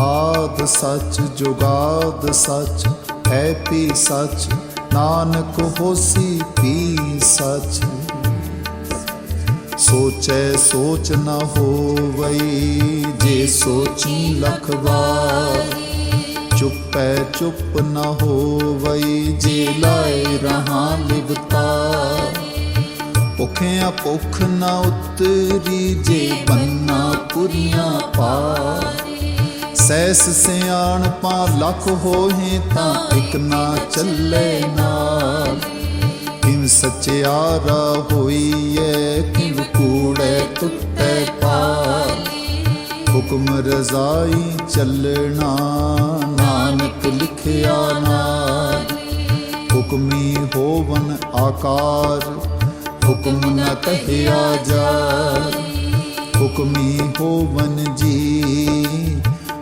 ਆਦ ਸੱਚ, ਜੁਗਾਦ ਸੱਚ, ਹੈ ਪੀ ਸੱਚ, ਨਾਨਕ ਹੋਸੀ ਪੀ ਸੱਚ। ਸੋਚੈ ਸੋਚ ਨ ਹੋਵਈ, ਜੇ ਸੋਚੀ ਲਖ ਵਾਰ। ਚੁੱਪੈ ਚੁੱਪ ਨ ਹੋਵਈ, ਜੇ ਲਾਏ ਰਹਾ ਲਿਵਤਾਰ। ਭੁਖਿਆ ਭੁਖ ਨ ਉਤਰੀ, ਜੇ ਬੰਨਾ ਪੁਰੀਆਂ ਪਾਰ। ਸੈਸ ਸਿਆਣ ਪਾ ਲਖ ਹੋਏ ਤਾਂ ਇਕ ਨਾ ਚੱਲੇ ਨਾਲ। ਕਿਵ ਸਚਿਆਰਾ ਹੋਈਐ, ਕਿਵ ਕੂੜੈ ਟੁੱਟੈ ਪਾਰ ਹੁਕਮ ਰਜ਼ਾਈ ਚੱਲਣਾ, ਨਾਨਕ ਲਿਖਿਆ ਨਾਮ ਹੁਕਮੀ ਹੋਵਨ ਆਕਾਰ, ਹੁਕਮ ਨਾ ਕਹਿਆ ਜਾ ਹੁਕਮੀ ਹੋਵਨ ਜੀ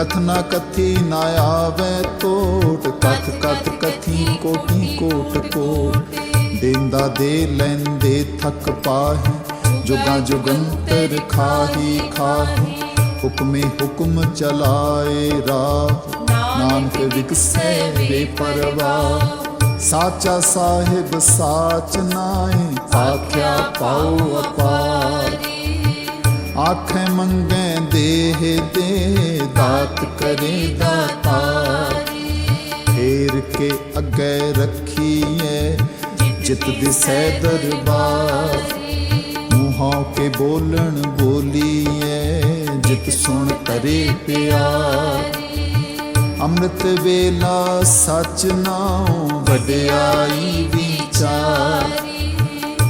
ਕਥਨਾ ਕਥੀ ਨਾ ਆਵੇ ਟੋਟ ਕਥ ਕਥ ਕਥੀ ਕੋਟੀ ਕੋਟ ਕੋ ਦੇਂਦਾ ਦੇ ਲੈਂਦੇ ਥਕ ਪਾਹੀ ਜੁਗਾ ਜੁਗੰਤਰ ਖਾਹੀ ਖਾਹੀ ਹੁਕਮੇ ਹੁਕਮ ਚਲਾਏ ਰਾਹ ਨਾਨਕ ਵਿਕਸੈ ਵੇ ਪਰਵਾਹ ਸਾਚਾ ਸਾਹਿਬ ਸਾਚ ਨਾਏ ਆਖਿਆ ਪਾਉ ਅਪਾਰ ਆਖੇ ਮੰਗੇ ਦੇਹ ਦੇ ਦਾਤ ਕਰੇ ਦਾਤਾਰ ਫੇਰ ਕੇ ਅੱਗੇ ਰੱਖੀਏ ਜਿਤ ਦਿਸੈ ਦਰਬਾਰ। ਮੂੰਹੋਂ ਕੇ ਬੋਲਣ ਬੋਲੀਏ ਜਿਤ ਸੁਣ ਕਰੇ ਪਿਆਰ। ਅੰਮ੍ਰਿਤ ਵੇਲਾ ਸਚ ਨਾਉ, ਵਡਿਆਈ ਵਿਚਾਰ।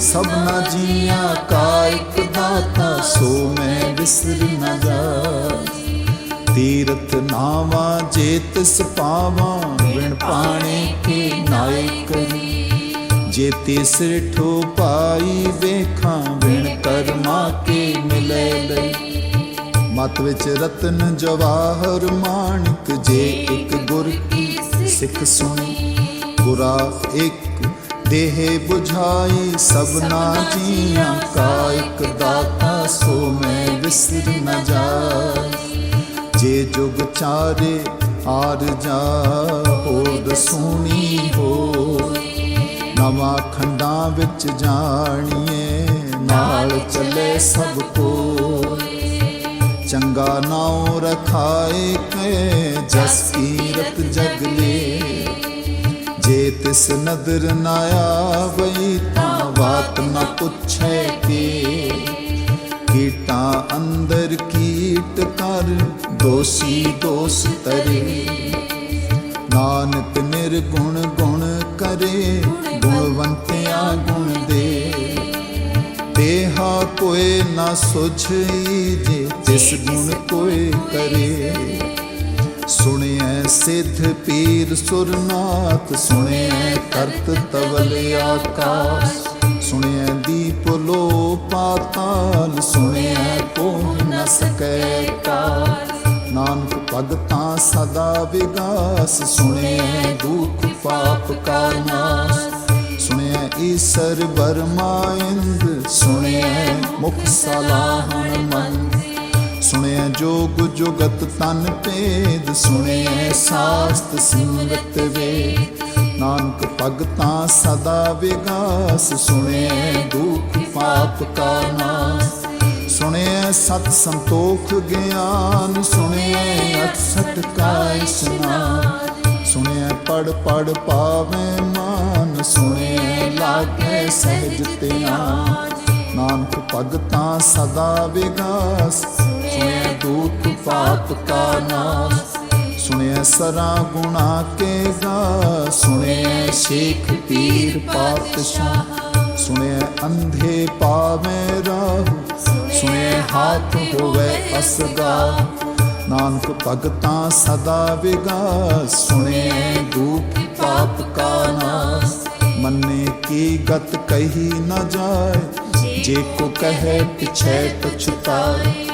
ਸਭਨਾ ਜੀਆਂ ਕਾ ਇੱਕ ਦਾਤਾ, ਸੋ ਮੈਂ ਵਿਸਰ ਨ ਜਾਏ ਤੀਰਥ ਨਾਵਾ ਜੇ ਤਿਸ ਪਾਵਾਂ ਵਿਣ ਪਾਣੇ ਕੇ ਨਾਇਕ ਜੇ ਤਿਸ ਠੋ ਪਾਈ ਵੇਖਾਂ ਵਿਣ ਕਰਮਾ ਕੇ ਮਿਲੇ ਲਈ। ਮਤ ਵਿੱਚ ਰਤਨ ਜਵਾਹਰ ਮਾਣਿਕ, ਜੇ ਇੱਕ ਗੁਰ ਕੀ ਸਿੱਖ ਸੁਣੀ, ਗੁਰਾ ਇੱਕ ਦੇਹ 부ਝਾਈ ਸਭਨਾ ਜੀਆਂ ਕਾ ਇੱਕ ਦਾਤਾ ਸੋ ਮੈਂ ਵਿਸਰ ਨ ਜਾਏ। ਜੇ ਜੁਗ ਚਾਰੇ ਆਰ ਜਾ ਹੋ ਤੁਧ ਹੋਏ। ਨਵਾਂ ਖੰਡਾਂ ਵਿੱਚ ਜਾਣੀਏ, ਨਾਲ ਚੱਲੇ ਸਭ ਕੋਈ ਚੰਗਾ ਨਾਉ ਰਖਾਏ ਕੇ ਜਸ ਕੀਰਤ ਜਗਲੇ ਜੇ ਤਿਸ ਨਦਰ ਨਾ ਆਵਈ ਤਾਂ ਬਾਤ ਨਾ ਪੁੱਛੈ ਕੇ। ਕੀਟਾਂ ਅੰਦਰ ਕੀਟ ਕਰ, ਦੋਸੀ ਦੋਸ ਤਰੇ। ਨਾਨਕ ਨਿਰਗੁਣ ਗੁਣ ਕਰੇ, ਗੁਣਵੰਤਿਆ ਗੁਣ ਦੇ। ਦੇਹਾ ਕੋਏ ਨਾ ਸੁਝਈ ਜੇ ਤਿਸ ਗੁਣ ਕੋਏ ਕਰੇ। ਸੁਣਿਐ ਸਿੱਧ ਪੀਰ ਸੁਰਨਾਥ, ਸੁਣਿਐ ਕਰਤ ਤਵਲ ਆਕਾਸ, ਸੁਣਿਐ ਦੀਪ ਲੋ ਪਾਤਾਲ ਸੁਣਿਐ ਕੋਹ ਨ ਸਕੈ ਕਾਸ ਨਾਨਕ ਭਗਤਾਂ ਸਦਾ ਵਿਗਾਸ, ਸੁਣਿਐ ਦੁਖ ਪਾਪ ਕਾ ਨਾਸ। ਸੁਣਿਐ ਈਸਰ ਬਰਮਾ ਇੰਦ, ਸੁਣਿਐ ਮੁਖ ਸਲਾਹਣ ਮਨ ਸੁਣਿਆ ਜੋਗ ਜੁਗਤ ਤਨ ਭੇਦ ਸੁਣਿਆ, ਸਾਸਤ ਸਿੰਗਤ ਵੇ ਨਾਨਕ ਭਗਤਾਂ ਸਦਾ ਵਿਗਾਸ ਸੁਣਿਐ ਦੁਖ ਪਾਪ ਕਾ ਨਾਸ। ਸੁਣਿਐ ਸਤ ਸੰਤੋਖ ਗਿਆਨ ਸੁਣਿਐ ਅਕਸਟ ਕਾ ਇਸਨਾਨ ਸੁਣਿਐ ਪੜ ਪੜ ਪਾਵੇ ਮਾਨ ਸੁਣਿਆ, ਲਾਗੇ ਸਹਿਜ ਧਿਆਨ। ਨਾਨਕ ਭਗਤਾਂ ਸਦਾ ਵਿਗਾਸ ਦੁਖ ਪਾਪ ਕਾ ਨਾਸ ਸੁਣਿਐ ਸਰਾ ਗੁਣਾ ਕੇ ਗਾ ਸੁਣਿਐ ਸ਼ੇਖ ਪੀਰ ਪਾਤਸ਼ਾਹ। ਸੁਣਿਐ ਅੰਧੇ ਪਾਵੇਂ ਰਾਹੂ। ਸੁਣਿਐ ਹਾਥ ਹੋਵੇ ਅਸਗਾ। ਨਾਨਕ ਭਗਤਾਂ ਸਦਾ ਵਿਗਾ। ਸੁਣਿਐ ਦੁਖ ਪਾਪ ਕਾ ਨਾਸ ਮੰਨੇ ਕੀ ਗਤ ਕਹੀ ਨਾ ਜਾਏ। ਜੇ ਕੋ ਕਹੇ ਪਿਛੈ ਪਛਤਾਏ।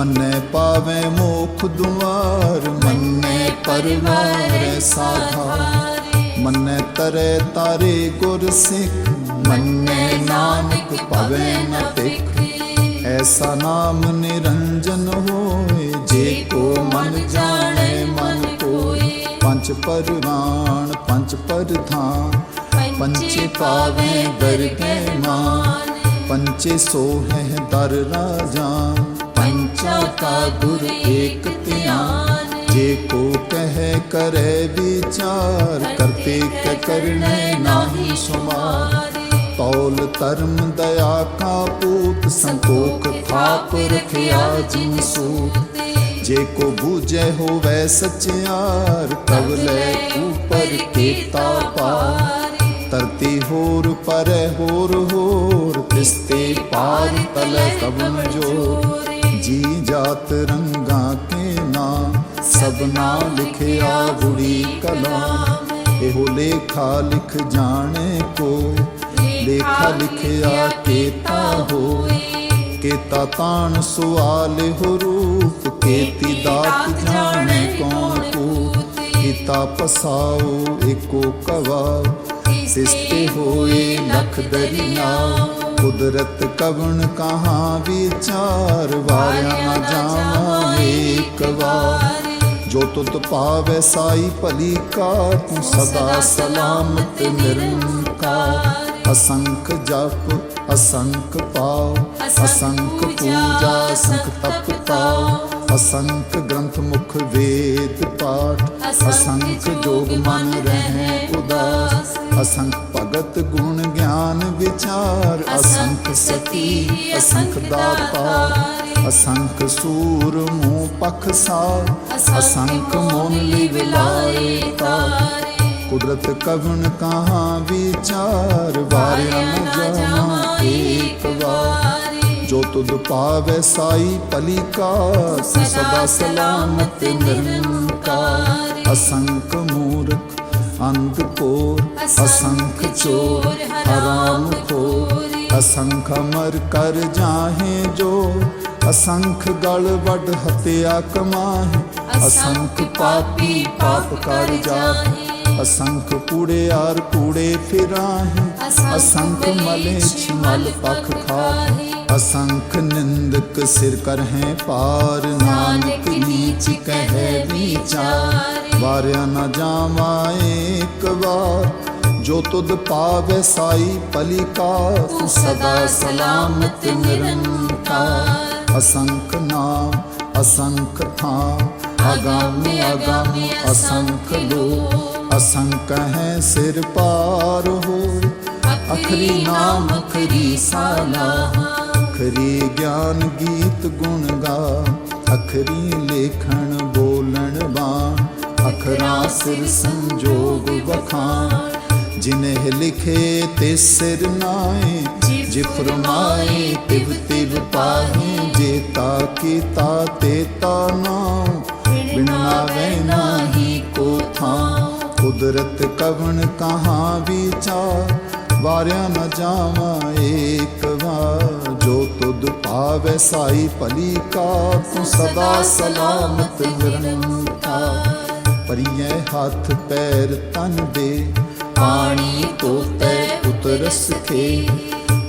ਮੰਨੇ ਪਾਵੇ ਮੋਖ ਦੁਆਰ, ਮੰਨੇ ਪਰਵਾਰ ਸਾਧਾ ਮੰਨੇ ਤਰੇ ਤਾਰੇ ਗੁਰ ਸਿੱਖ, ਮੰਨੇ ਨਾਨਕ ਪਵੇ ਨ ਟਿਕ ਐਸਾ ਨਾਮ ਨਿਰੰਜਨ ਹੋਏ, ਜੇ ਕੋ ਮਨ ਜਾਣੇ ਮਨ ਕੋਈ ਪੰਜ ਪਰਵਾਨ, ਪੰਜ ਪਰਧਾਨ ਪੰਚੇ ਪਾਵੇ ਦਰਗੇ ਮਾਨ। ਪੰਚੇ ਸੋਹੈ ਦਰ ਰਾਜਾਨ ਕਾ ਗੁਰ ਏਕ ਧਿਆਨ ਜੇ ਕੋ ਕਹੈ ਕਰੈ ਵਿਚਾਰ ਕਰਤੇ ਕ ਕਰਨੇ ਨਾਹੀ ਸੁਮਾਰ। ਤੌਲ ਧਰਮ ਦਇਆ ਕਾ ਪੂਤ ਸੰਤੋਖ ਥਾਪ ਰਖਿਆ ਜਿਨ ਸੂਤ। ਜੇ ਕੋ ਬੂਝੈ ਹੋਵੇ ਸਚਿਆਰ ਤਵ ਲੈ ਉਪਰ ਕੀਤਾ ਪਾਰ। ਧਰਤੀ ਹੋਰ ਪਰੈ ਹੋਰ ਹੋਰ ਤਿਸਤੇ ਪਾਰ ਤਲੈ ਕਬਨ ਜੋਰ ਜੀ ਜਾਤ ਰੰਗਾਂ ਕੇ ਨਾਂ ਸਭਨਾ ਲਿਖਿਆ ਬੁੜੀ ਕਲਾਮ ਇਹੋ ਲੇਖਾ ਲਿਖ ਜਾਣੇ ਕੋਈ ਲੇਖਾ ਲਿਖਿਆ ਕੀਤਾ ਹੋਏ। ਕੀਤਾ ਤਾਣ ਸੁਆਲ ਹੋ ਰੂਪ ਕੀਤੀ ਦਾਤ ਜਾਣੇ ਕੌਣ ਕੋ ਕੀਤਾ। ਪਸਾਓ ਏਕੋ ਕਵਾ ਸਿਸਤੇ ਹੋਏ ਲਖ ਦਰਿਆ। ਕੁਦਰਤ ਕਵਣ ਕਹਾਂ ਵਿਚਾਰ ਵਾਰਿਆ ਨਾ ਜਾਵਾਂ ਏਕ ਵਾਰ। ਜੋ ਤੁਤ ਪਾਵੈ ਸਾਈ ਭਲੀ ਕਾ ਤੂੰ ਸਦਾ ਸਲਾਮਤ ਨਿਰੰਕਾਰ। ਅਸੰਖ ਜਪ ਅਸੰਖ ਪਾਉ ਅਸੰਖ ਪੂਜਾ ਅਸੰਖ ਤਪ ਤਾਉ ਅਸੰਖ ਗ੍ਰੰਥ ਮੁਖ ਵੇਦ ਪਾਠ। ਅਸੰਖ ਜੋਗ ਮਨ ਰਹਿ ਉਦਾਸ। ਅਸੰਖ ਭਗਤ ਗੁਣ ਗਿਆਨ ਵਿਚਾਰ, ਅਸੰਖ ਸਤੀ, ਅਸੰਖ ਦਾਤਾ, ਅਸੰਖ ਸੂਰ ਮੂਹ ਪਖ ਸਾਰ, ਅਸੰਖ ਮੋਨ ਲਈ ਵਿਲਾਏ ਤਾਰ। ਕੁਦਰਤ ਕਵਨ ਕਹਾ ਵਿਚਾਰ, ਵਾਰਿਆ ਨ ਜਾਵਾਂ ਏਕ ਵਾਰ। ਜੋ ਤੁਧ ਪਾਵੈ ਸਾਈ ਭਲੀ ਕਾ ਸਦਾ ਸਲਾਮਤ ਨਿਰੰਕਾਰ। ਅਸੰਖ ਮੂਰਖ ਅੰਧ ਕੋਰ, ਅਸੰਖ ਚੋਰ, ਹਰਾਮ ਖੋਰ, ਅਸੰਖ ਅਮਰ ਕਰ ਜਾਹੇ ਜੋ ਅਸੰਖ ਗਲ ਵੱਡ ਹਤਿਆ ਕਮਾਹੇ, ਅਸੰਖ ਪਾਪੀ ਪਾਪ ਕਰ ਜਾਹੇ। ਅਸੰਖ ਕੂੜਿਆਰ ਕੂੜੇ ਫਿਰਾਹੇ ਅਸੰਖ ਮਲੇਛ ਮਲ ਪਖ ਖਾਹੇ। ਅਸੰਖ ਨਿੰਦਕ ਸਿਰ ਕਰ ਹੈ ਪਾਰ ਨਾਨਕ ਨੀਚ ਕਹਿ ਵਿਚਾਰ। ਵਾਰਿਆ ਨਾ ਜਾਵਾਂ ਏਕ ਵਾਰ ਜੋ ਤੁਧ ਪਾਵੈ ਸਾਈ ਭਲੀ ਕਾ ਤੂੰ ਸਦਾ ਸਲਾਮਤ ਨਿਰੰਕਾਰ। ਅਸੰਖ ਨਾਮ ਅਸੰਖ ਥਾਂ ਅਗਾਮੀ ਅਗਾਮੀ ਅਸੰਖ ਅਸੰਕ ਹੈ ਸਿਰ ਪਾਰ ਹੋਏ। ਅਖਰੀ ਨਾਮ, ਅਖਰੀ ਸਾਲਾ। ਅਖਰੀ ਗਿਆਨ ਗੀਤ ਗੁਣ ਗਾ। ਅਖਰੀ ਲੇਖਣ ਬੋਲਣ ਬਾਣ। ਅਖਰਾਂ ਸਿਰ ਸੰਜੋਗ ਵਖਾਣ। ਜਿਨਹਿ ਲਿਖੇ ਤੇ ਸਿਰ ਨਾਏ। ਜੇ ਫਰਮਾਏ, ਤਿਵ ਤਿਵ ਪਾਹੇ। ਜੇ ਤਾ ਕੀਤਾ, ਤੇ ਤਾ ਨਾਉ ਬਿਨਾ ਵੈ ਨਾਹੀ ਕੁਦਰਤ ਕਵਣ ਕਹਾਂ ਵਿਚਾਰ? ਵਾਰਿਆ ਨ ਜਾਵਾਂ ਏਕ ਵਾਰ। ਜੋ ਤੁਧ ਪਾਵੈ ਸਾਈ ਭਲੀ ਕਾ ਤੂੰ ਸਦਾ ਸਲਾਮਤ ਨਿਰੰਕਾਰ। ਪਰੀਐ ਹੱਥ ਪੈਰ ਤਨ ਦੇ, ਪਾਣੀ ਤੋਤੈ ਉਤਰਸ ਖੇ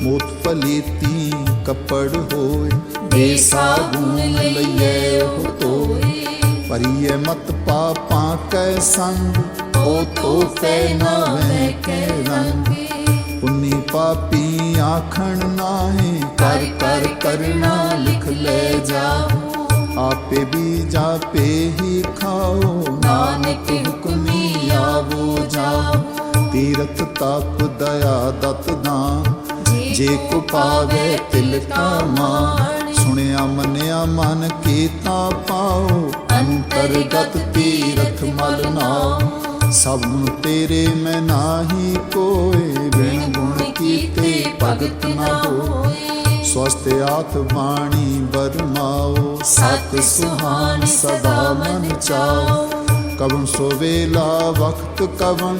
ਮੋਤ ਪਲੀਤੀ ਕੱਪੜ ਹੋਏ ਦੇ ਸਾਬੂਨ ਲਈਐ ਉਹ ਤੋਏ। ਪਰੀਐ ਮਤ ਪਾਪਾਂ ਕੈ ਸੰਗ ਉਹ ਤੋਤੇ ਨਾ ਵੈ ਕੈ ਰੰਗ ਪੁੰਨੀ ਪਾਪੀ ਆਖਣ ਨਾਹੀ ਕਰ ਕਰ ਕਰਨਾ ਲਿਖ ਲੈ ਜਾਓ। ਆਪੇ ਵੀ ਜਾਪੇ ਹੀ ਖਾਓ ਨਾਨਕ ਹੁਕਮੀ ਆਵੋ ਜਾਓ। ਤੀਰਥ ਤਪ ਦਇਆ ਦਤ ਦਾਨ ਜੇ ਕੋ ਪਾਵੇ ਤਿਲ ਕਾ ਮਾਨ ਸੁਣਿਆ ਮੰਨਿਆ ਮਨ ਕੀਤਾ ਪਾਓ ਅੰਤਰਗਤ ਤੀਰਥ ਮਲ ਨਾਉ ਸਭ ਨੂੰ ਤੇਰੇ ਮੈਂ ਨਾਹੀ ਕੋਏ ਬਿਨ ਗੁਣ ਕੀਤੇ ਭਗਤ ਨਾ ਹੋਏ। ਸਵਸਤ ਆਤ ਬਾਣੀ ਬਰਮਾਓ ਸਤ ਸੁਹਾਨ ਸਦਾ ਮਨ ਚਾਓ। ਕਵਨ ਸੋ ਵੇਲਾ ਵਕਤ ਕਵਨ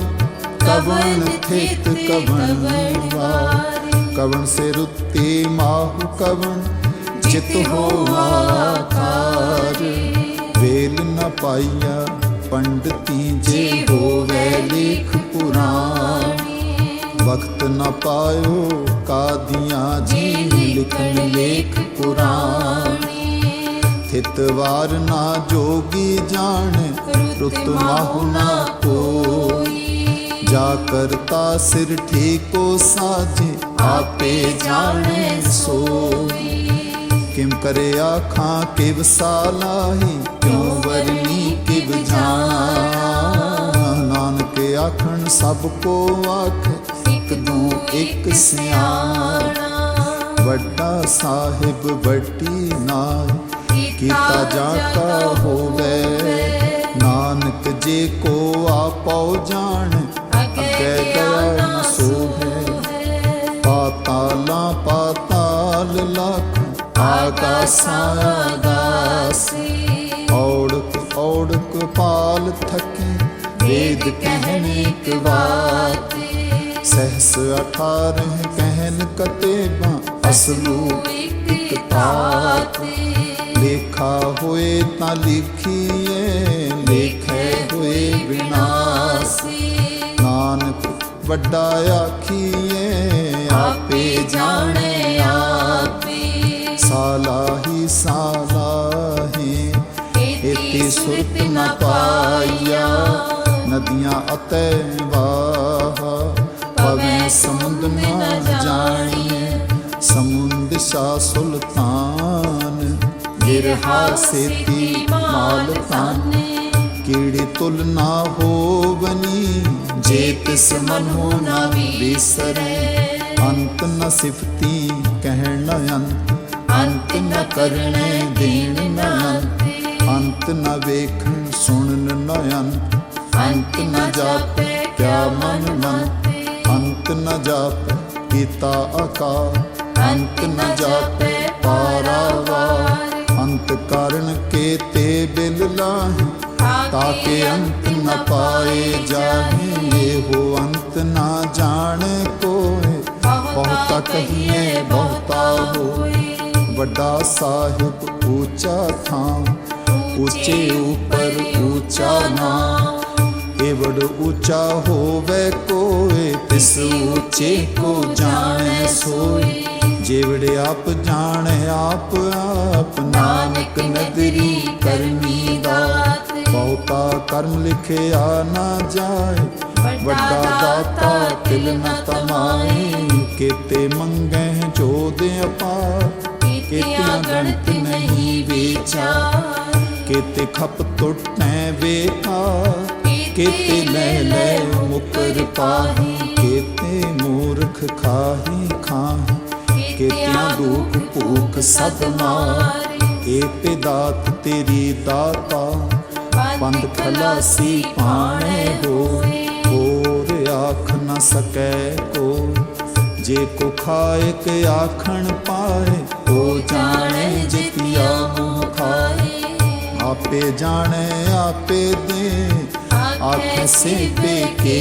ਕਵਨ ਥਿਤ ਕਵਨ ਵਾਰ। ਕਵਨ ਸੇ ਰੁੱਤੀ ਮਾਹੁ ਕਵਨ ਜਿਤ ਹੋਵਾ ਕਾਰ। ਵੇਲ ਨ ਪਾਈਆ ਪੰਡਤੀ ਜੇ ਹੋਵੇ ਲੇਖ ਪੁਰਾਣੀ। ਵਕਤ ਨਾ ਪਾਇਓ ਕਾਦੀਆਂ ਜੀ ਲਿਖਨ ਲੇਖ ਪੁਰਾਣੀ। ਥਿਤ ਨਾ ਜੋਗੀ ਜਾਣ, ਰੁੱਤ ਮਾਹੁ ਨਾ ਕੋਈ। ਜਾ ਕਰਤਾ ਸਿਰ ਠੀਕੋ ਸਾਜੇ, ਆਪੇ ਜਾਣੇ ਸੋਈ। ਕਿਮ ਕਰੇ ਆਖਾਂ ਕਿਵ ਸਾਲਾਹੀ ਕਿਉ ਵਰਨੀ ਕਿਵ ਜਾਣ ਨਾਨਕ ਆਖਣ ਸਭ ਕੋ ਆਖ ਇਕ ਦੂ ਇਕ ਸਿਆਣਾ। ਵੱਡਾ ਸਾਹਿਬ ਵੱਡੀ ਨਾਇ ਕੀਤਾ ਜਾ ਕਾ ਹੋਵੇ। ਨਾਨਕ ਜੇ ਕੋ ਆਪਉ ਜਾਣ ਅੱਗੇ ਦਇਆ ਨ ਸੋਹੈ। ਪਾਤਾਲਾਂ ਪਾਤਾਲ ਲਖ ਆਕਾਸਾਂ ਆਗਾਸੀ ਵੇਦ ਕਹਿਨ ਇੱਕ ਬਾਤ। ਸਹਸ ਅਠਾਰਹ ਕਹਿਨ ਕਤੇਬਾ, ਅਸਲੂ ਇੱਕ ਤਾਤ ਲੇਖਾ ਹੋਏ ਤਾਂ ਲਿਖੀਏ, ਲੇਖੇ ਹੋਏ ਵਿਨਾਸੀ। ਨਾਨਕ ਵੱਡਾ ਆਖੀਏ, ਆਪੇ ਜਾਣੇ ਆਪੇ। ਸਾਲਾਹੀ ਸਾਲਾਹੀ ਇਤੀ ਸੁਰਤ ਨ ਪਾਈਆ। ਨਦੀਆਂ ਅਤੈ ਵਾਹ। ਪਵੇ ਸਮੁੰਦ ਨ ਜਾਣੀਏ ਸਮੁੰਦ ਸ਼ਾ ਸੁਲਤਾਨ। ਬਿਰਹਾ ਸੇਤੀ ਮਾਲ ਤਾਨੇ। ਕੀੜੀ ਤੁਲ ਨਾ ਹੋਵਨੀ ਜੇ ਤਿਸ ਮਨੋ ਨਾ ਵਿਸਰੈ। ਅੰਤ ਨ ਸਿਫਤੀ ਕਹਿਣ ਨ ਅੰਤ। ਅੰਤ ਨ ਕਰਨੇ ਦੇਣ ਨ ਅੰਤ। ਅੰਤ ਨ ਵੇਖਣ ਸੁਣਨ ਨ ਅੰਤ। ਅੰਤ ਨ ਜਾਪੈ ਕਿਆ ਮਨ ਮੰਤ। ਅੰਤ ਨ ਜਾਪੈ ਕੀਤਾ ਆਕਾਰ। ਅੰਤ ਨ ਜਾਪੈ ਪਾਰਾਵਾਰ ਅੰਤ ਕਾਰਨ ਕੇ ਤੇ ਬਿਲ ਲਾਹੇ ਤਾਕੇ ਅੰਤ ਨ ਪਾਏ ਜਾਹੇ। ਇਹੋ ਅੰਤ ਨਾ ਜਾਣੇ ਕੋਏ ਬਹੁਤਾ ਕਹੀਏ ਬਹੁਤਾ ਹੋਏ। ਵੱਡਾ ਸਾਹਿਬ ਉੱਚਾ ਥਾਂ। ਉੱਚੇ ਉੱਪਰ ਉੱਚਾ ਨਾਮ। ਏਵੜ ਉੱਚਾ ਹੋਵੇ ਕੋਏ, ਤਿਸ ਉੱਚੇ ਕੋ ਜਾਣੈ ਸੋਈ ਜੇਵੜ ਆਪ ਜਾਣੈ, ਆਪ ਆਪ ਨਾਨਕ ਨਦਰੀ ਕਰਮੀ ਦਾਤ। ਬਹੁਤਾ ਕਰਮ ਲਿਖਿਆ ਨਾ ਜਾਏ, ਵੱਡਾ ਦਾਤਾ ਤਿਲ ਨ ਤਮਾਏ। ਕਿਤੇ ਮੰਗੈ ਜੋਦ ਅਪਾਰ, ਕੀਤਿਆਂ ਗਣਤ ਨਹੀਂ ਵਿਚਾਰ। ਕਿਤੇ ਖਪ ਟੁੱਟੈ ਵੇਖਾ ਕੀਤੇ ਲੈ ਲੈ ਮੁਕਰ ਪਾਹੀ। ਕੀਤੇ ਮੂਰਖ ਖਾਹੀ ਖਾਹੀ। ਕੀਤਿਆਂ ਦੁਖ ਭੂਖ ਸਭ ਮਾਰ। ਏ ਦਾਤ ਤੇਰੀ ਦਾਤਾ ਪੰਦ ਖਲਾਸੀ ਪਾਣੇ ਹੋਏ ਹੋਰ ਆਖ ਨਾ ਸਕੈ ਕੋ ਜੇ ਕੋ ਖਾਏ ਕੇ ਆਖਣ ਪਾਏ। ਉਹ ਜਾਣੇ ਜਿਤਿਆ ਮੋਹ ਖਾਏ ਆਪੇ ਜਾਣੇ, ਆਪੇ ਦੇ ਆਖ ਸੇ ਕੇ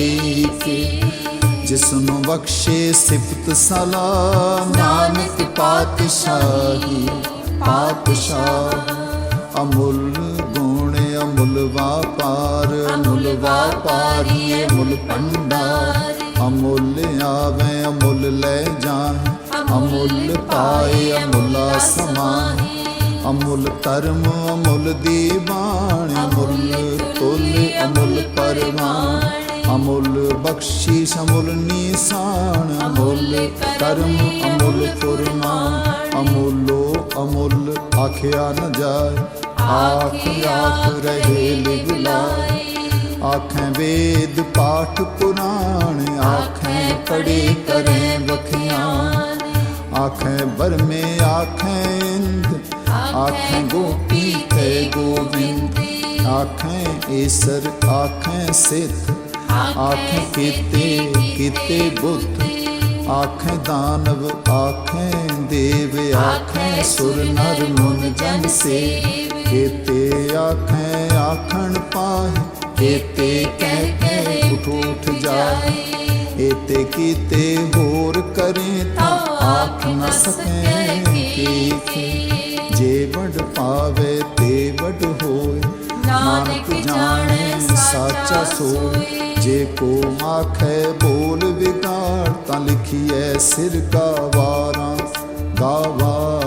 ਜਿਸਨੂੰ ਬਖਸ਼ੇ ਸਿਫਤ ਸਲਾਮ ਨਾਨਕ ਪਾਤਸ਼ਾਹੀ ਪਾਤਸ਼ਾਹ ਅਮੁੱਲ ਗੁਣ ਅਮੁੱਲ ਵਾਪਾਰ ਅਮੁੱਲ ਵਾਪਾਰੀ ਮੁੱਲ ਭੰਡਾਰ ਅਮੁੱਲ ਆਵੇ ਅਮੁੱਲ ਲੈ ਜਾਏ ਅਮੁੱਲ ਪਾਏ ਅਮੁੱਲਾ ਸਮਾਏ ਅਮੁੱਲ ਧਰਮ, ਅਮੁੱਲ ਦੀਵਾਨ ਅਮੁੱਲ ਤੁਲ, ਅਮੁੱਲ ਪਰਵਾਨ ਅਮੁੱਲ ਬਖਸ਼ੀ, ਅਮੁੱਲ ਨਿਸ਼ਾਨ ਅਮੁੱਲ ਧਰਮ ਅਮੁੱਲ ਫੁਰਮਾਨ। ਅਮੁੱਲੋ, ਅਮੁੱਲ ਆਖਿਆ ਨ ਜਾਏ, ਆਖ ਆਖ ਰਹੇ ਲਿਵ ਆਖੇ ਵੇਦ ਪਾਠ ਪੁਰਾਣ, ਆਖੇ ਪੜੇ ਕਰੇ ਵਖਿਆਨ। ਆਖੇ ਬਰਮੇ ਆਖੇ ਇੰਦ ਆਖੇ ਗੋਪੀ ਤੇ ਗੋਬਿੰਦ ਆਖੇ ਈਸਰ ਆਖੇ ਸਿੱਧ ਆਖੇ ਕੀਤੇ ਕੀਤੇ ਬੁੱਧ ਆਖੇ ਦਾਨਵ ਆਖੇ ਦੇਵ ਆਖੇ ਸੁਰ ਨਰ ਮਨ ਜਨ ਸੇ ਕੀਤੇ ਆਖੇ ਆਖਣ ਪਾਹੇ ਕੀਤੇ ਕਹਿ ਕੇ ਉਠ ਉਠ ਜਾਏ ਏਤੇ ਕੀਤੇ ਹੋਰ ਕਰੇ ਤਾਂ ਆਖ ਨ ਸਕੇ ਕੀ ਜੇ ਵਡ ਪਾਵੇ ਤੇ ਵਡ ਹੋਏ। ਨਾਨਕ ਜਾਣੇ ਸਾਚਾ ਸੋਏ। ਜੇ ਕੋ ਆਖੇ ਬੋਲ ਵਿਗਾੜ ਤਾਂ ਲਿਖੀਐ ਸਿਰ ਕਾ ਵਾਰਾਂ। ਗਾਵਾ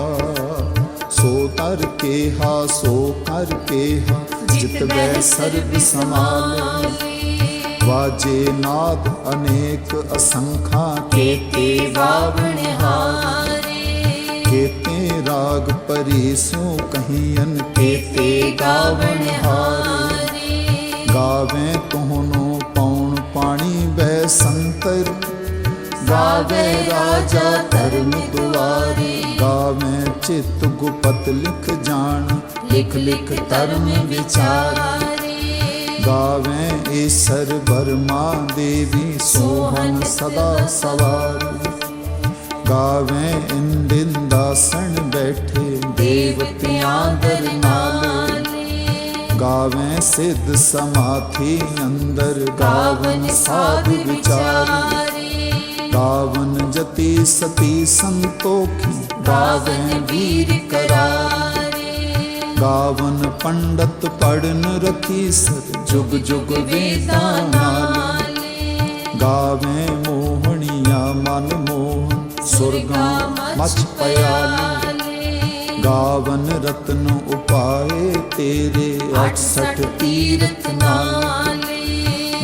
ਸੋ ਤਰ ਕੇ ਹਾ ਸੋ ਕਰ ਕੇ ਹਾ ਜਿਤ ਬੈ ਸਰਬ ਸਮਾਲੇ ਵਾਜੇ ਨਾਦ ਅਨੇਕ ਅਸੰਖਾ ਕੇਤੇ ਬਾਵਣ ਹਾਰੇ। ਕੇਤੇ ਰਾਗ ਪਰੀ ਸੋ ਕਹੀਨ ਕੇਤੇ ਗਾਵਣ ਹਾਰੇ। ਗਾਵੇ ਤੋਹਨੋ ਪੌਣ ਪਾਣੀ ਬੈ ਸੰਤਰ। ਗਾਵੇ ਰਾਜਾ ਧਰਮ ਦੁਆਰੇ। ਗਾਵੇ ਚਿਤ ਗੁਪਤ ਲਿਖ ਜਾਣ। ਲਿਖ ਲਿਖ ਧਰਮ ਵਿਚਾਰ। ਗਾਵੇ ਈਸਰ ਬਰਮਾ ਦੇਵੀ ਸੋਹਨ ਸਦਾ ਸਵਾਰ। ਗਾਵੇ ਇੰਦਿਨ ਦਾਸਣ ਬੈਠੇ ਦੇਵਤਿਆਂ ਦਰ ਨਾਲੇ ਗਾਵੇ ਸਿੱਧ ਸਮਾਥੀ ਅੰਦਰ ਗਾਵਨ ਸਾਧ ਵਿਚਾਰ। ਗਾਵਨ ਜਤੀ ਸਤੀ ਸੰਤੋਖੀ ਗਾਵੇ ਵੀਰ ਕਰਾਰੇ। ਗਾਵਨ ਪੰਡਤ ਪੜਨ ਰਖੀ ਸਰ ਜੁਗ ਜੁਗ ਵੇਦਾਂ ਨਾਲ। ਗਾਵੇ ਮੋਹਣੀਆਂ ਮਨ ਸੁਰਗਾ ਮਚ ਪਿਆਲੀ। ਗਾਵਨ ਰਤਨ ਉਪਾਏ ਤੇਰੇ 68 ਤੀਰਥ ਨਾਲ।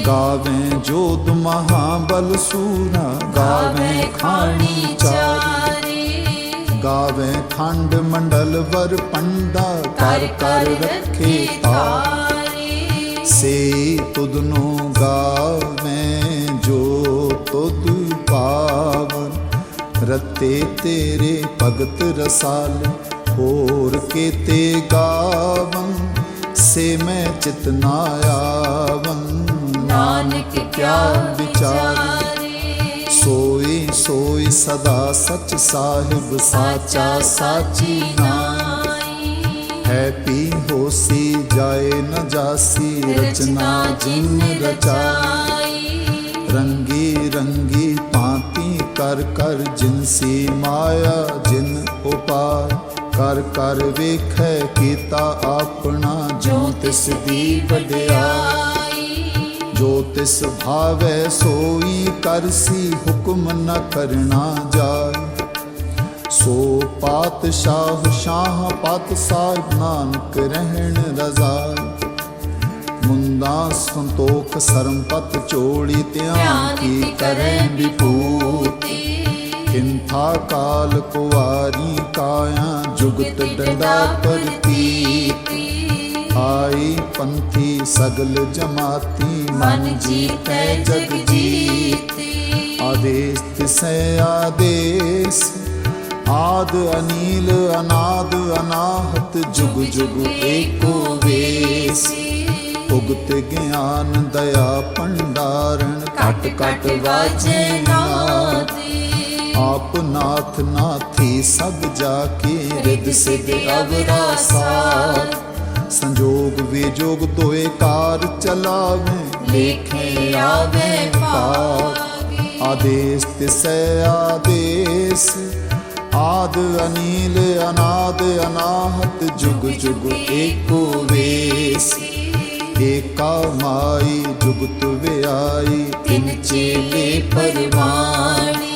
ਗਾਵੇ ਜੋਤ ਮਹਾਬਲ ਸੂਰਾ ਗਾਵੇ ਖਾਣੀ ਚਾਰੀ। ਗਾਵੇ ਖੰਡ ਮੰਡਲ ਵਰ ਪੰਡਾ ਕਰ ਕਰ ਰੱਖੇ ਤਾਰੇ ਸੇ ਤੁਧ ਨੂੰ ਗਾਵੇਂ ਰਤੇ ਤੇਰੇ ਭਗਤ ਰਸਾਲ ਹੋਰ ਕੀਤੇ ਗਾਵਨ ਸੇ ਮੈਂ ਚਿਤ ਨਾ ਆਵਨ ਨਾਨਕ ਕਿਆ ਵਿਚਾਰੇ। ਸੋਈ ਸੋਈ ਸਦਾ ਸਚ ਸਾਹਿਬ ਸਾਚਾ ਸਾਚੀ ਨਾਈ। ਹੈ ਪੀ ਹੋਸੀ ਜਾਏ ਨ ਜਾਸੀ ਰਚਨਾ ਜਿਨ ਰਚਾਈ। ਰੰਗੀ ਰੰਗੀ ਭਾਂਤੀ ਕਰ ਕਰ ਜਿਨਸੀ ਮਾਇਆ, ਜਿਨ ਉਪਾਰ ਕਰ ਕਰ ਵੇਖੈ ਕੀਤਾ ਆਪਣਾ, ਜੋ ਤਿਸ ਦੀ ਵਡਿਆਈ। ਜੋ ਤਿਸ ਭਾਵੈ ਸੋਈ ਕਰਸੀ ਹੁਕਮ ਨ ਕਰਨਾ ਜਾਏ। ਸੋ ਪਾਤਸ਼ਾਹ ਸ਼ਾਹ ਪਤ ਸਾਹਿਬ ਨਾਨਕ ਰਹਿਣ ਰਜ਼ਾਈ ਮੁੰਦਾ ਸੰਤੋਖ ਸਰਮਪਤ ਚੋੜੀ ਧਿਆਨ ਕੀ ਕਰੈ ਵਿਭੂਤੀ? ਕਿੰਥਾ ਕਾਲ ਕੁਵਾਰੀ ਕਾਇਆ ਜੁਗਤ ਡੰਡਾ ਪ੍ਰਤੀਤੀ ਆਈ ਪੰਥੀ ਸਗਲ ਜਮਾਤੀ ਮਨ ਜੀਤੈ ਜਗ ਜੀਤੀ। ਆਦੇਸ ਤਿਸੈ ਆਦੇਸ। ਆਦ ਅਨੀਲ ਅਨਾਦ ਅਨਾਹਤ ਜੁਗ ਜੁਗ ਏਕੋ ਉਗਤ ਗਿਆਨ ਦਇਆ ਭੰਡਾਰਨ। ਕਟ ਕਟ ਵਾਜੇ ਨਾਦੇ ਆਪ ਨਾਥ ਨਾਥੀ ਸਭ ਜਾ ਕੇ ਰਿਦ ਸਿਧ ਅਵਰਾ ਸਾਰ। ਸੰਜੋਗ ਵਿਜੋਗ ਤੋਏ ਕਾਰ ਚਲਾਵੇ। ਲੇਖੇ ਆਵੇ ਪਾਰ ਆਦੇਸ ਤਿਸੈ ਆਦੇਸ। ਆਦ ਅਨੀਲ ਅਨਾਦ ਅਨਾਹਤ ਜੁਗ ਜੁਗ ਏਕੋ ਵੇਸ। ਏਕਾ ਮਾਈ ਜੁਗਤ ਵਿਆਈ ਤਿਨ ਚੇਲੇ ਪਰਵਾਣੀ।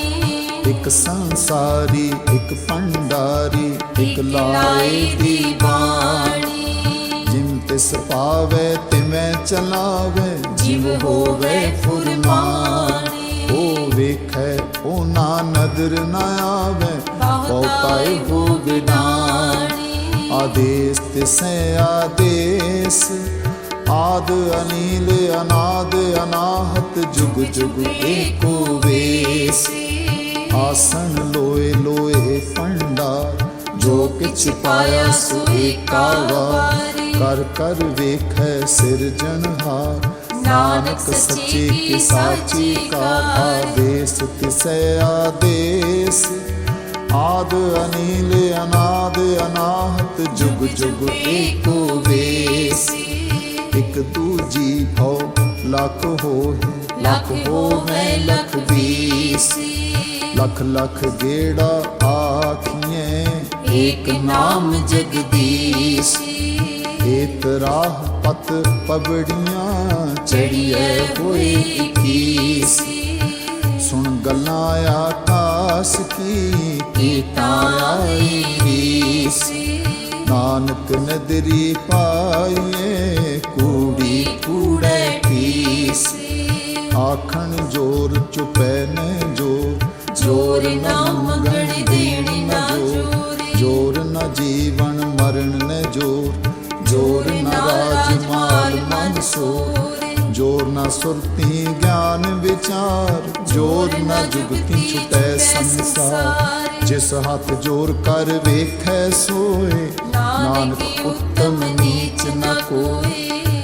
ਇੱਕ ਸੰਸਾਰੀ ਇੱਕ ਭੰਡਾਰੀ ਇੱਕ ਲਾਏ ਦੀ ਬਾਣੀ ਜਿਮ ਤਿਸ ਪਾਵੇ ਤਿਵੇਂ ਚਲਾਵੇ ਜਿਵ ਹੋਵੇ ਫੁਰਮਾਨੀ। ਉਹ ਵੇਖੈ ਉਹ ਨਾ ਨਦਰ ਨਾ ਆਵੇ ਬਹੁਤਾਈ ਹੋ ਵਿਡਾਣੀ ਆਦੇਸ ਤਿਸੈ ਆਦੇਸ ਆਦ ਅਨੀਲ, ਅਨਾਦ, ਅਨਾਹਤ, ਜੁਗ ਜੁਗ ਏਕੋ ਵੇਸ। ਆਸਣ ਲੋਏ ਲੋਏ ਫੰਡਾ ਜੋ ਕਿਛ ਪਾਇਆ ਸੋ ਏਕਾ ਕਰ ਕਰ ਵੇਖੈ ਸਿਰਜਣਹਾਰ ਨਾਨਕ ਸੱਚੇ ਕੀ ਸਾਚੀ ਕਾ ਆਦੇਸ ਤਿਸੈ ਆਦੇਸ। ਆਦ ਅਨੀਲ, ਅਨਾਦ, ਅਨਾਹਤ, ਜੁਗ ਜੁਗ ਏਕੋ ਵੇਸ। ਇਕ ਦੂਜੀ ਹੋ ਲੱਖ ਹੋਏ। ਲਖ ਹੋਵੇ ਲਖ ਵੀਸੀ ਲੱਖ ਲੱਖ ਗੇੜਾ ਆਖੀਏ। ਏਕ ਨਾਮ ਜਗਦੀਸ਼ੀ ਏਕ ਰਾਹ ਪਤ ਪਬੜੀਆਂ ਚੜੀਏ ਹੋਏ ਇਕੀਸੀ ਸੁਣ ਗੱਲਾਂ ਆਕਾਸ ਕੀ ਕੀਤਾ ਆਈ ਰੀਸੀ ਨਾਨਕ ਨਦਰੀ ਪਾਈਏ। ਕੂੜੀ ਕੂੜੇ ਪੀਸੀ ਆਖਣ ਜੋਰ ਚੁਪੈ ਨ ਜੋ ਜੋਰ ਨਾ ਮੰਗਣ ਦੇਣੀ ਨਾ ਜੋਰੀ ਜੋਰ ਨ ਜੀਵਨ ਮਰਨ ਨ ਜੋਰ ਜੋਰ ਨ ਰਾਜ ਮਾਲ ਮਨ ਸੋਰ ਜੋਰ ਨ ਸੁਰਤੀ ਗਿਆਨ ਵਿਚਾਰ ਜੋਰ ਨ ਜੁਗਤੀ ਛੁਟੈ ਸੰਸਾਰ ਜਿਸ ਹੱਥ ਜੋਰ ਕਰ ਵੇਖੈ ਸੋਏ ਨਾਨਕ ਉੱਤਮ ਨੀਚ ਨ ਕੋਈ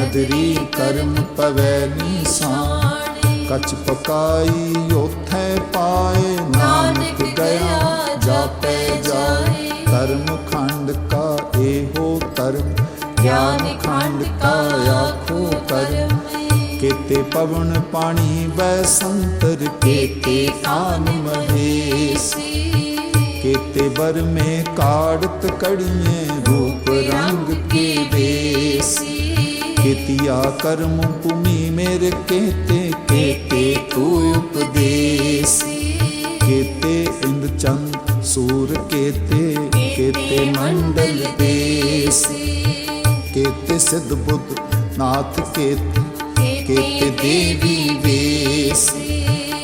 ਨਦਰੀ ਕਰਮ ਪਵੈ ਨੀਸਾਨ। ਕਚ ਪਕਾਈ ਉਥੈ ਪਾਏ, ਨਾਨਕ ਗਿਆ ਜਾਪੈ ਜਾਏ। ਧਰਮ ਖੰਡ ਕਾ ਇਹੋ ਧਰਮ, ਗਿਆਨ ਖੰਡ ਕਾ ਆਖੋ ਧਰਮ। ਕੇਤੇ ਪਵਨ ਪਾਣੀ ਵੈ ਸੰਤਰ, ਕੇਤੇ ਕਾਨ ਮਹੇਸੀ। ਕੇਤੇ ਬਰ ਮੇ ਕਾੜਤ ਕੜੀਏ ਰੂਪ ਰੰਗ ਕੇ ਦੇਸੀ। केतिया कर्म भूमि मेरे केते केते तू उपदेश केते इंद्र चंद सूर केते केते मंडल देश केते सिद्ध बुद्ध नाथ केते केते देवी वेश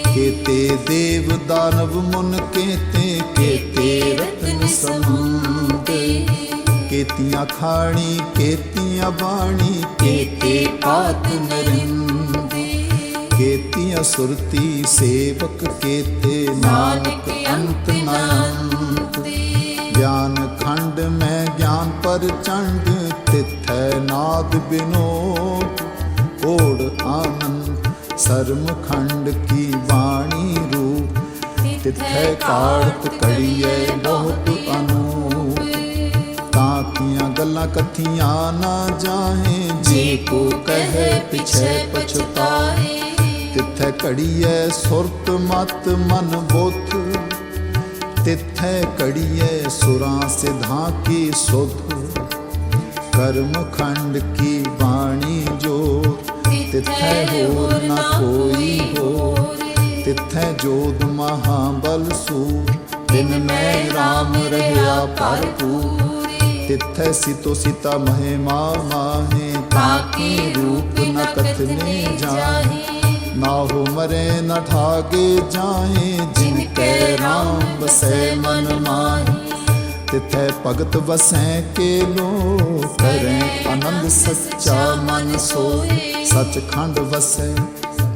केते देव दानव मुन केते केते रत्न समुंद ਕੇਤੀਆਂ ਖਾਣੀ ਕੇਤੀਆਂ ਬਾਣੀ। ਕੇਤੇ ਆਤ ਨਰਿੰਦੇ। ਕੇਤੀਆਂ ਸੁਰਤੀ ਸੇਵਕ ਕੇਤੇ। ਨਾਨਕ ਅੰਤ ਨਾਨਤੇ ਗਿਆਨ ਖੰਡ ਮੈਂ ਗਿਆਨ ਪਰ ਚੰਡ ਤਿਥੈ ਨਾਦ ਬਿਨੋਦ। ਓੜ ਆਨੰਦ ਸਰਮ ਖੰਡ ਕੀ ਬਾਣੀ ਰੂਪ। ਤਿਥੈ ਕਾਰਤ ਕੜੀਏ ਬਹੁਤ ਆਖੀਆਂ ਗੱਲਾਂ ਕੱਥੀਆਂ ਨਾ ਜਾਹੇ। ਜੇ ਕੋ ਕਹਿ ਪਿਛੇ ਪਛਤਾਏ, ਤਿੱਥੈ ਘੜੀਐ ਸੁਰਤ ਮਤ ਮਨ ਬੋਥ ਤਿੱਥੈ ਘੜੀਐ ਸੁਰਾਂ ਸਿਧਾਂ ਕੀ ਸੁਧ। ਕਰਮ ਖੰਡ ਕੀ ਬਾਣੀ ਜੋ ਤਿੱਥੈ ਹੋਰ ਨਾ ਕੋਈ ਹੋਰ। ਤਿੱਥੈ ਜੋਦ ਮਹਾਬਲ ਸੂਰ ਤਿਨ ਮੈਂ RAM ਰਹਿਆ ਭਰਪੂਰ। ਤਿੱਥੈ ਸਿਤੋ ਸਿਤਾ ਮਹਿਮਾ ਮਾਹੇ। ਤਾਕੀ ਰੂਪ ਨ ਕਥਨੇ ਜਾਹੇ। ਨਾ ਹੋ ਮਰੇ ਨ ਠਾਗੇ ਜਾਏ ਜਿਨ ਕੈ ਰਾਮ ਬਸੈ ਮਨ ਮਾਹੀ। ਤਿਥੈ ਭਗਤ ਵਸੈ ਕੇ ਲੋ ਕਰੈ ਆਨੰਦ ਸੱਚਾ ਮਨ ਸੋਏ ਸਚਖੰਡ ਵਸੈ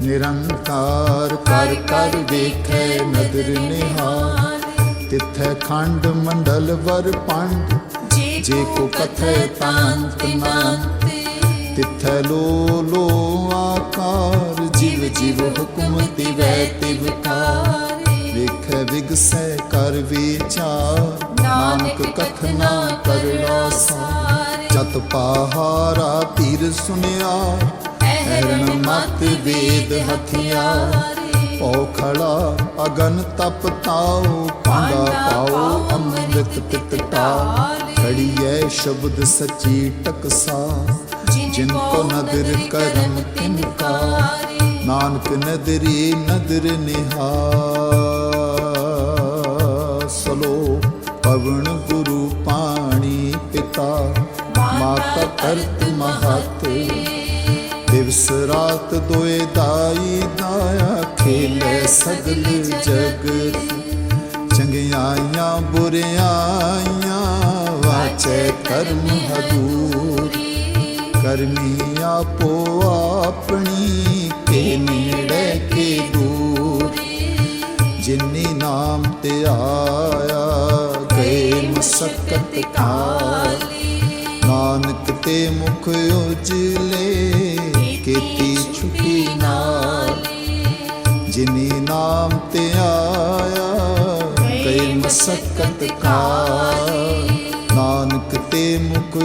ਨਿਰੰਕਾਰ ਕਰ ਕਰ ਵੇਖੈ ਨਦਰ ਨਿਹਾਲ। ਤਿਥੈ ਖੰਡ ਮੰਡਲ ਵਰ ਪੰਡ ਜੇ ਕੋ ਕਥੈ ਤਾਂਤ ਨਾਂਤ ਤਿਥੈ ਲੋ ਲੋ ਆਕਾਰ, ਜਿਵ ਜਿਵ ਹੁਕਮ ਤਿਵੈ ਤਿਵਕਾਰ ਵੇਖੈ ਵਿਗਸੈ ਕਰ ਵਿਚਾਰ, ਨਾਨਕ ਕਥਨਾ ਕਰੜਾ ਸਾਰ। ਜਤ ਸੁਨਿਆ ਐਰਨ ਮਤ ਵੇਦ ਹਥਿਆਰ। ਔਖੜਾ ਅਗਨ ਤਪ ਤਾਉ, ਪਾਂਡਾ ਪਾਉ, ਅੰਮ੍ਰਿਤ ਪਿਤ ਤਾ ਖੜੀਐ ਸ਼ਬਦ ਸੱਚੀ ਟਕਸਾ। ਜਿਨ ਕੋ ਨਦਰ ਕਰਮ ਤਿਨ ਕਾ ਨਾਨਕ ਨਦਰੀ ਨਦਰ ਨਿਹਾ ਸਲੋ ਪਵਨ ਗੁਰੂ ਪਾਣੀ ਪਿਤਾ। ਮਾਤਾ ਕਰਤ ਮਹਤ। ਦਿਵਸ ਰਾਤ ਦੋਏ ਦਾਈ ਦਾਇਆ ਖੇਲੇ ਸਗਲ ਜਗਤ। ਚੰਗਿਆਈਆਂ ਬੁਰਿਆਈਆਂ ਵਾਚੈ ਕਰਮ ਹਦੂਰੀ ਕਰਮੀ ਆਪੋ ਆਪਣੀ ਕੇ ਨੇੜੇ ਕੇ ਦੂਰ ਜਿਨੀ ਨਾਮ ਤੇ ਆਇਆ ਗਏ ਮਸਕਤ ਕਾਲੀ ਨਾਨਕ ਤੇ ਮੁਖ ਉਜਲੇ ਕੀਤੀ ਛੁਟੀ ਨਾਲ ਜਿਨੀ ਨਾਮ ਤੇ ਆਇਆ ਗਏ ਮਸਕਤ ਕਾਲ ਨਾਨਕ